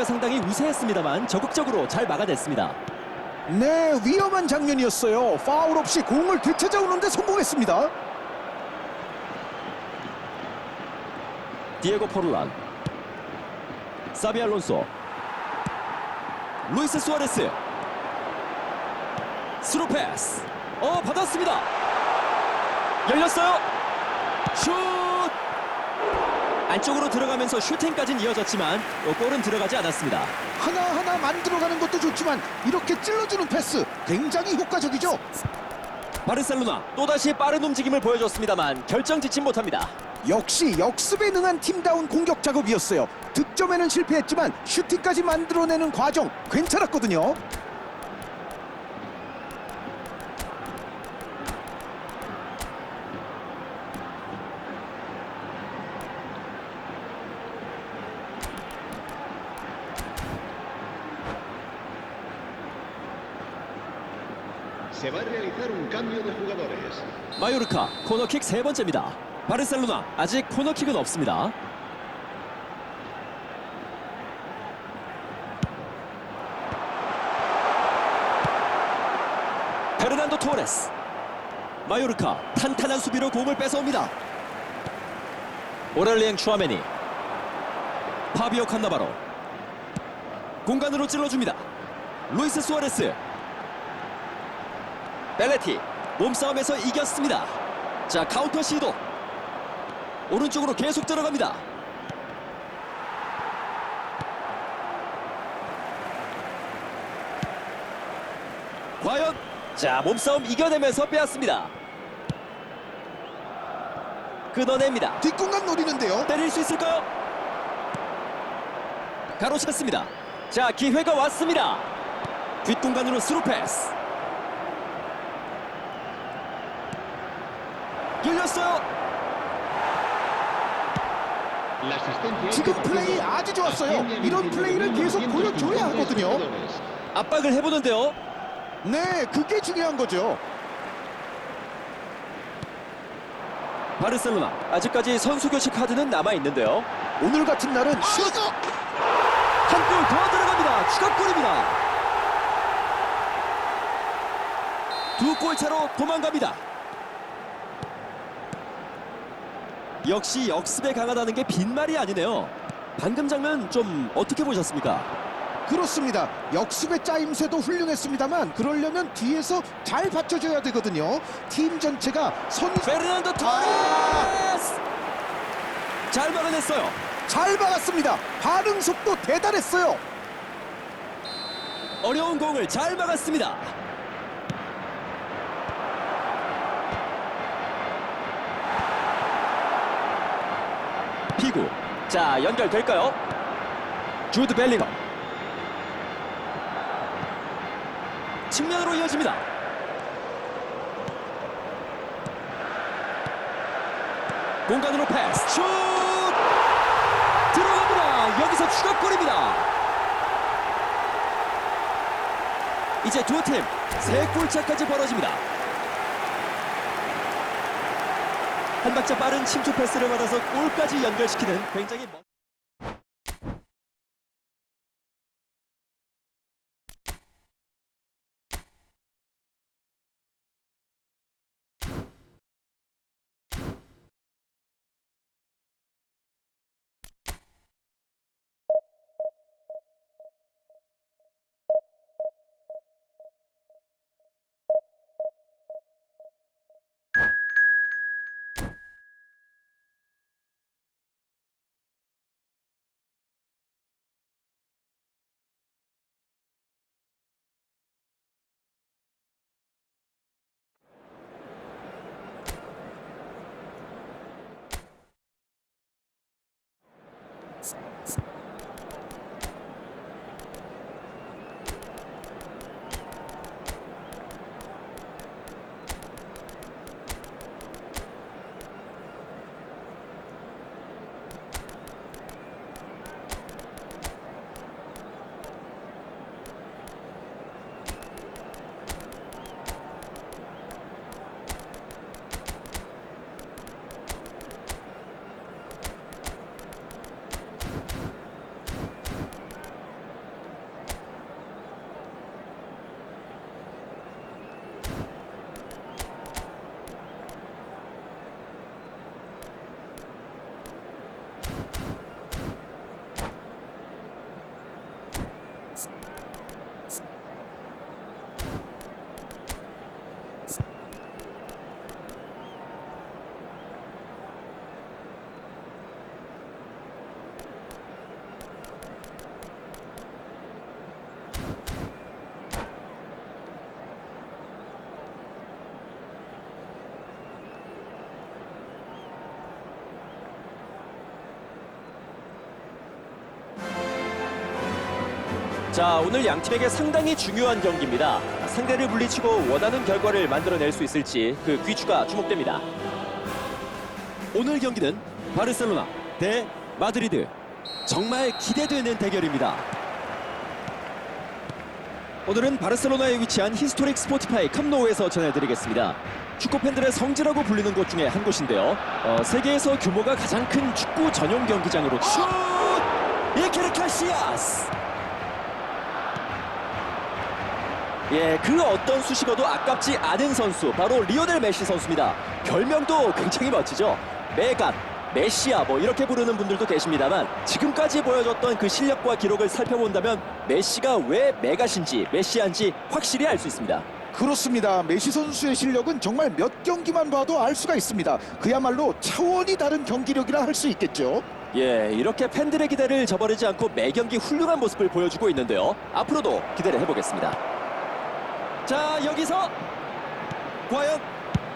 상대가 상당히 우세했습니다만 적극적으로 잘 막아냈습니다. 네, 위험한 장면이었어요. 파울 없이 공을 되찾아오는데 성공했습니다. 디에고 포르란 사비 알론소 루이스 수아레스 스루 패스 어 받았습니다 열렸어요 슛 안쪽으로 들어가면서 슈팅까지는 이어졌지만 또 골은 들어가지 않았습니다 하나하나 만들어가는 것도 좋지만 이렇게 찔러주는 패스 굉장히 효과적이죠. 바르셀로나 또다시 빠른 움직임을 보여줬습니다만 결정짓지 못합니다 역시 역습에 능한 팀다운 공격 작업이었어요. 득점에는 실패했지만 슈팅까지 만들어내는 과정 괜찮았거든요. Se va a realizar un. 마요르카 코너킥 세 번째입니다. 바르셀로나 아직 코너킥은 없습니다. 페르난도 토레스. 마요르카 탄탄한 수비로 공을 뺏어옵니다. 오렐리앙 슈아메니. 파비오 칸나바로. 공간으로 찔러줍니다. 루이스 수아레스 벨레티 몸싸움에서 이겼습니다 자 카운터 시도 오른쪽으로 계속 들어갑니다 과연 자 몸싸움 이겨내면서 빼앗습니다 끊어냅니다 뒷공간 노리는데요. 때릴 수 있을까요? 가로챘습니다. 자 기회가 왔습니다. 뒷공간으로 스루 패스. Asistencia 지금 플레이 아주 좋았어요. a 100 이런 플레이를 계속 보여줘야 하거든요. 압박을 해보는데요. 네, 그게 중요한 거죠. 바르셀로나 아직까지 선수 교체 카드는 남아 있는데요. 오늘 같은 날은 슛! 한골 더 들어갑니다. 추가골입니다. 두 골 차로 도망갑니다. 역시 역습에 강하다는 게 빈말이 아니네요. 방금 장면 좀 어떻게 보셨습니까? 그렇습니다. 역습의 짜임새도 훌륭했습니다만 그러려면 뒤에서 잘 받쳐줘야 되거든요. 팀 전체가 선수 페르난도 토레스! 잘 막아냈어요. 잘 막았습니다. 반응 속도 대단했어요. 어려운 공을 잘 막았습니다. 피구. 자, 연결될까요? 주드 벨링엄. 측면으로 이어집니다. 공간으로 패스. 슛! 들어갑니다. 여기서 추가골입니다. 이제 두 팀 세 골차까지 벌어집니다. 한 박자 빠른 침투 패스를 받아서 골까지 연결시키는 굉장히 자, 오늘 양 팀에게 상당히 중요한 경기입니다. 상대를 물리치고 원하는 결과를 만들어낼 수 있을지 그 귀추가 주목됩니다. 오늘 경기는 바르셀로나 대 마드리드. 정말 기대되는 대결입니다. 오늘은 바르셀로나에 위치한 히스토릭 스포티파이 캄노우에서 전해드리겠습니다. 축구 팬들의 성지라고 불리는 곳 중에 한 곳인데요. 어, 세계에서 규모가 가장 큰 축구 전용 경기장으로 슛! 이케르 카시아스! 예, 그 어떤 수식어도 아깝지 않은 선수 바로 리오넬 메시 선수입니다. 별명도 굉장히 멋지죠. 메갓, 메시아 뭐 이렇게 부르는 분들도 계십니다만 지금까지 보여줬던 그 실력과 기록을 살펴본다면 메시가 왜 메갓인지 메시아인지 확실히 알 수 있습니다. 그렇습니다. 메시 선수의 실력은 정말 몇 경기만 봐도 알 수가 있습니다. 그야말로 차원이 다른 경기력이라 할 수 있겠죠. 예, 이렇게 팬들의 기대를 저버리지 않고 매 경기 훌륭한 모습을 보여주고 있는데요. 앞으로도 기대를 해보겠습니다. 자, 여기서 과연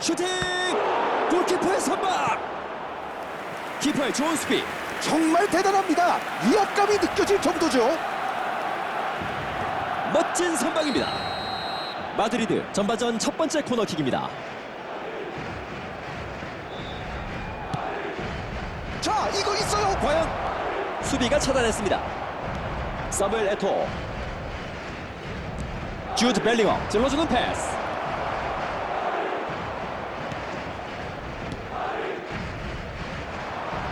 슈팅! 골키퍼의 선방! 키퍼의 좋은 수비. 정말 대단합니다. 위압감이 느껴질 정도죠. 멋진 선방입니다. 마드리드 전반전 첫 번째 코너킥입니다. 자, 이거 있어요. 과연 수비가 차단했습니다. 사무엘 에토 주드 벨링엄 찔러주는 패스.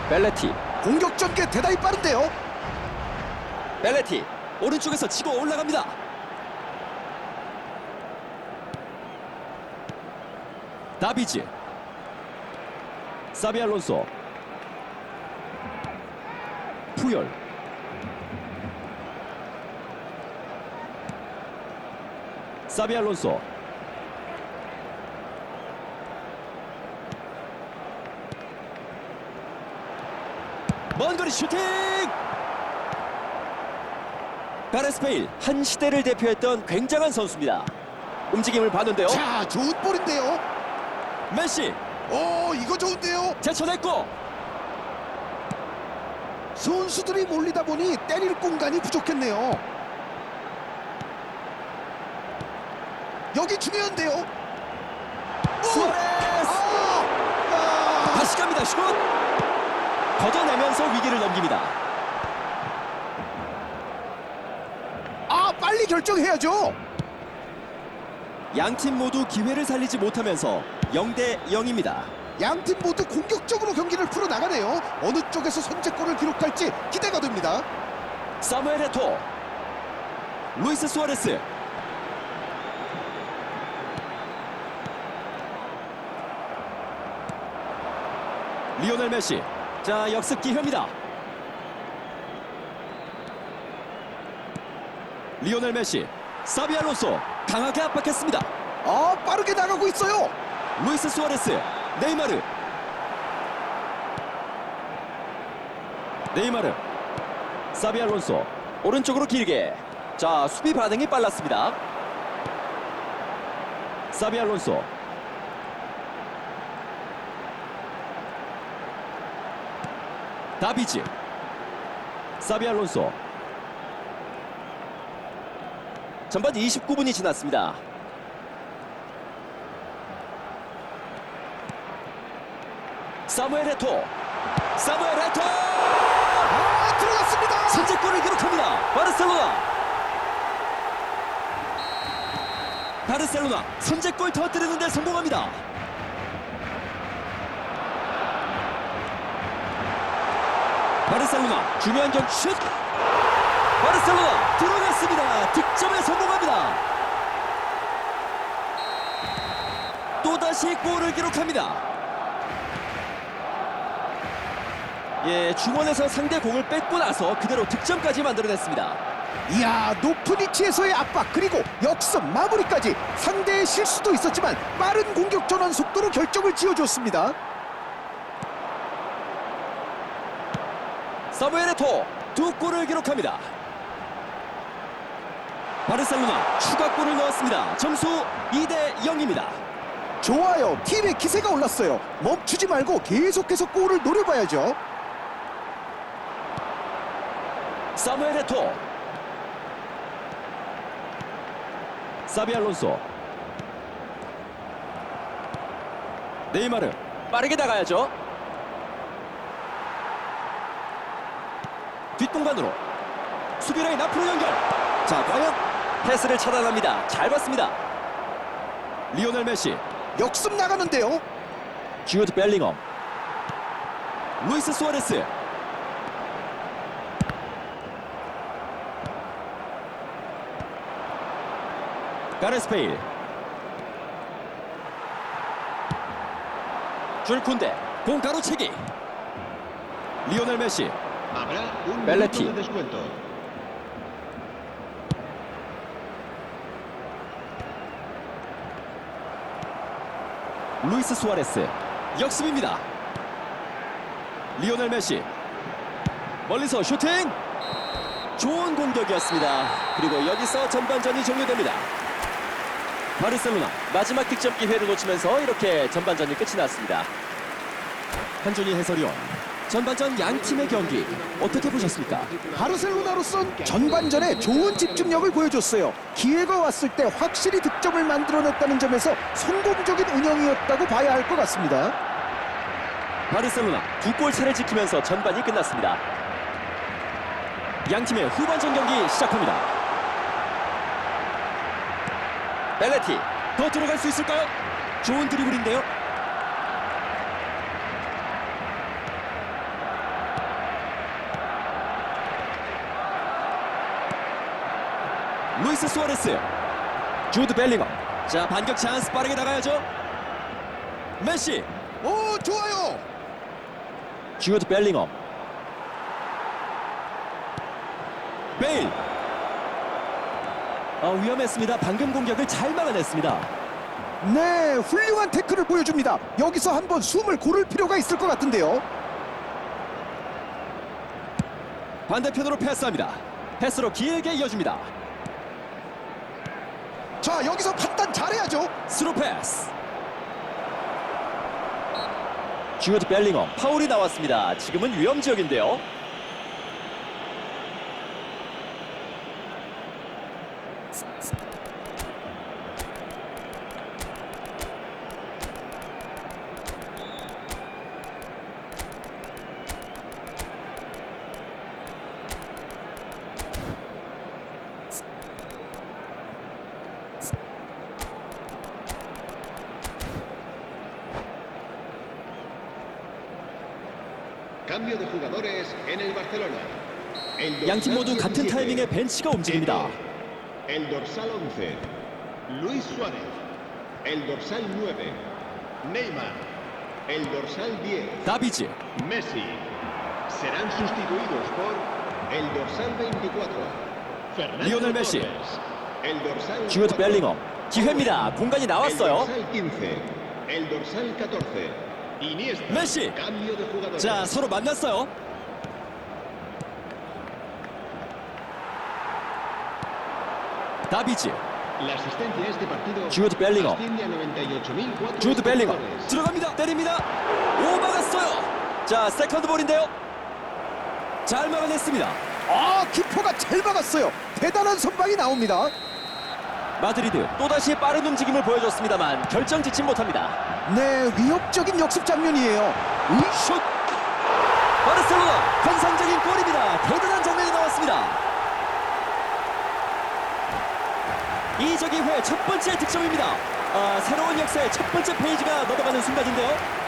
벨레티. 공격 전개 대단히 빠른데요. 벨레티 오른쪽에서 치고 올라갑니다. 다비즈 사비 알론소. 푸열 사비 알론소 먼 거리 슈팅 가레스 베일 한 시대를 대표했던 굉장한 선수입니다 움직임을 봤는데요 자, 좋은 볼인데요. 메시 오, 이거 좋은데요. 제쳐냈고 선수들이 몰리다 보니 때릴 공간이 부족했네요. 여기 중요한데요. 오! 수아레스 아! 아! 다시 갑니다 슛 걷어내면서 위기를 넘깁니다 아, 빨리 결정해야죠. 양 팀 모두 기회를 살리지 못하면서 0대 0입니다 양 팀 모두 공격적으로 경기를 풀어 나가네요. 어느 쪽에서 선제골을 기록할지 기대가 됩니다. 사무엘 에토 루이스 수아레스 리오넬 메시. 자 역습 기회입니다. 리오넬 메시 사비 알론소 강하게 압박했습니다. 아, 빠르게 나가고 있어요. 루이스 수아레스 네이마르. 네이마르. 사비 알론소 오른쪽으로 길게. 자 수비 반응이 빨랐습니다. 사비 알론소 다비즈 사비 알론소. 전반 29분이 지났습니다. 사무엘 에토 사무엘 에토! 아, 들어갔습니다. 선제골을 기록합니다. 바르셀로나. 바르셀로나 선제골 터뜨리는데 성공합니다 바르셀로나 중요한 경슛 바르셀로나 들어갔습니다 득점에 성공합니다 또다시 골을 기록합니다 예, 중원에서 상대 공을 뺏고 나서 그대로 득점까지 만들어냈습니다. 이야, 높은 위치에서의 압박 그리고 역습 마무리까지 상대의 실수도 있었지만 빠른 공격 전환 속도로 결정을 지어줬습니다. 사무엘 에토 두 골을 기록합니다. 바르셀로나 추가골을 넣었습니다. 점수 2대 0입니다. 좋아요. 팀의 기세가 올랐어요. 멈추지 말고 계속해서 골을 노려봐야죠. 사무엘 에토 사비 알론소 네이마르 빠르게 나가야죠 뒷공간으로 수비라인 앞으로 연결. 자 과연 패스를 차단합니다. 잘 봤습니다. 리오넬 메시. 역습 나가는데요. 주드 벨링엄. 루이스 수아레스. 가레스 베일. 줄쿤데. 공 가로채기. 리오넬 메시 Descuento. 루이스 수아레스. 역습입니다. 리오넬 메시. 멀리서 슈팅. 좋은 공격이었습니다. 그리고 여기서 전반전이 종료됩니다. 바르셀로나 마지막 득점 기회를 놓치면서 이렇게 전반전이 끝이 났습니다. 한준희 해설위원 전반전 양 팀의 경기 어떻게 보셨습니까? 바르셀로나로선 전반전에 좋은 집중력을 보여줬어요. 기회가 왔을 때 확실히 득점을 만들어냈다는 점에서 성공적인 운영이었다고 봐야 할 것 같습니다. 바르셀로나 두 골 차를 지키면서 전반이 끝났습니다. 양 팀의 후반전 경기 시작합니다. 벨레티 더 들어갈 수 있을까요? 좋은 드리블인데요. 루이스 수아레스 주드 벨링엄. 자 반격 찬스 빠르게 나가야죠. 메시. 오 좋아요. 주드 벨링엄. 베일. 아, 위험했습니다. 방금 공격을 잘 막아냈습니다. 네 훌륭한 태클을 보여줍니다. 여기서 한번 숨을 고를 필요가 있을 것 같은데요. 반대편으로 패스합니다. 패스로 길게 이어줍니다 자 여기서 판단 잘해야죠. 스루 패스. 주드 벨링엄 파울이 나왔습니다. 지금은 위험 지역인데요 Cambio de jugadores en el Barcelona. El 양팀 모두 같은 17, 타이밍에 벤치가 움직입니다 El dorsal 11, Luis Suárez. El dorsal 9, Neymar. El dorsal 10, 다비즈 Messi. Serán sustituidos por el dorsal 24, Fernando Lionel Messi. Torres. El dorsal 주드 4, 벨링엄 기회입니다 공간이 El 나왔어요 dorsal 15, el dorsal 14, Jugadores. 자 서로 만났어요 asciende a 98.004 주드 espectadores. 들어갑니다 때립니다 오 막았어요 자 세컨드 볼인데요 잘 막아냈습니다 아 키퍼가 잘 막았어요. 대단한 선방이 나옵니다. 마드리드 또다시 빠른 움직임을 보여줬습니다만 결정 짓지 못합니다. 네 위협적인 역습 장면이에요. 슛! 바르셀로나 환상적인 골입니다. 대단한 장면이 나왔습니다. 이적의 회첫 번째 득점입니다. 아, 새로운 역사의 첫 번째 페이지가 넘어가는 순간인데요